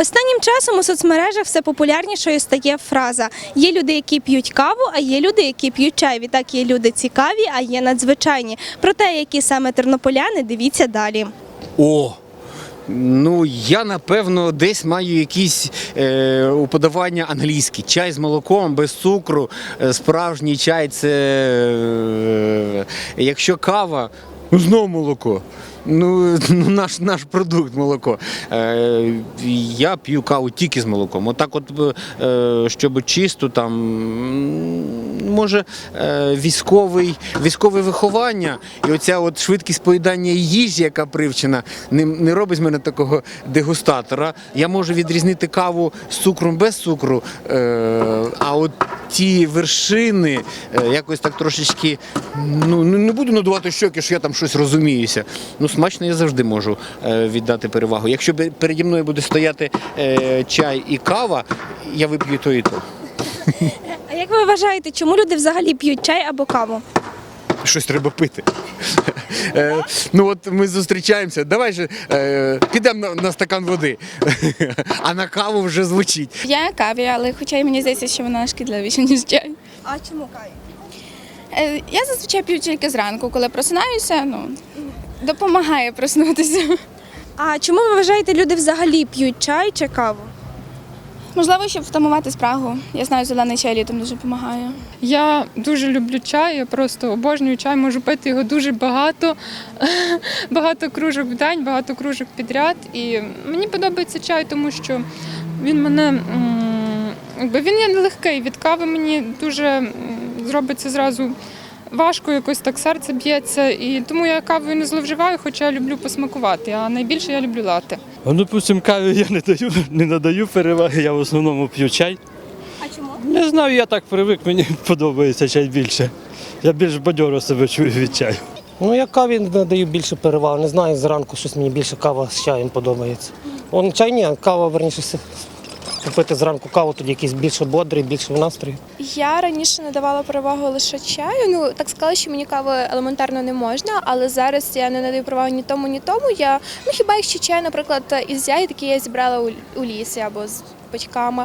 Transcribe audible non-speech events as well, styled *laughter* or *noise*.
Останнім часом у соцмережах все популярнішою стає фраза: є люди, які п'ють каву, а є люди, які п'ють чай. Відтак є люди цікаві, а є надзвичайні. Про те, які саме тернополяни, дивіться далі. О! Ну, я напевно десь маю якісь е, уподобання англійські. Чай з молоком, без цукру, е, справжній чай це е, якщо кава, знову молоко. Ну, ну наш, наш продукт молоко. Е, я п'ю каву тільки з молоком. Отак, от, е, щоб чисто там, може, е, військовий, військове виховання і оця от швидкість поїдання їжі, яка привчена, не, не робить з мене такого дегустатора. Я можу відрізнити каву з цукром без цукру, е, а от ті вершини е, якось так трошечки, ну не не буду надувати щоки, що я там щось розуміюся. Ну, смачно я завжди можу е, віддати перевагу. Якщо переді мною буде стояти е, чай і кава, я вип'ю то і то. А як ви вважаєте, чому люди взагалі п'ють чай або каву? Щось треба пити. Е, ну от ми зустрічаємося. Давай же е, підемо на, на стакан води. *laughs* а на каву вже звучить. Я каві, але хоча й мені здається, що вона шкідливіша, ніж чай. А чому каві? Е, Я зазвичай п'ю тільки зранку, коли просинаюся, ну допомагає проснутися. А чому ви вважаєте, люди взагалі п'ють чай чи каву? Можливо, щоб втамувати спрагу. Я знаю, зелений чай літом дуже допомагає. Я дуже люблю чай, я просто обожнюю чай, можу пити його дуже багато, *laughs* багато кружок в день, багато кружок підряд. І мені подобається чай, тому що він мене він є нелегкий. Від кави мені дуже зробиться зразу важко, якось так серце б'ється. І тому я кавою не зловживаю, хоча я люблю посмакувати. А найбільше я люблю лати. Ну, допустим, каві я не даю, *laughs* не надаю переваги, я в основному п'ю чай. А чому? Не знаю, я так привик, мені *laughs* подобається чай більше. Я більш бадьоро себе чую від чаю. Ну, я каві надаю більше перевагу. Не знаю, зранку щось мені більше кава з чаєм подобається. Он чай ні, кава верніше купити зранку каву, тоді якийсь більше бодрий, більше в настрої. Я раніше надавала перевагу лише чаю. Ну так сказали, що мені кави елементарно не можна, але зараз я не надаю перевагу ні тому, ні тому. Я ну хіба якщо чай, наприклад, із яї такі я зібрала у, у лісі або з батьками.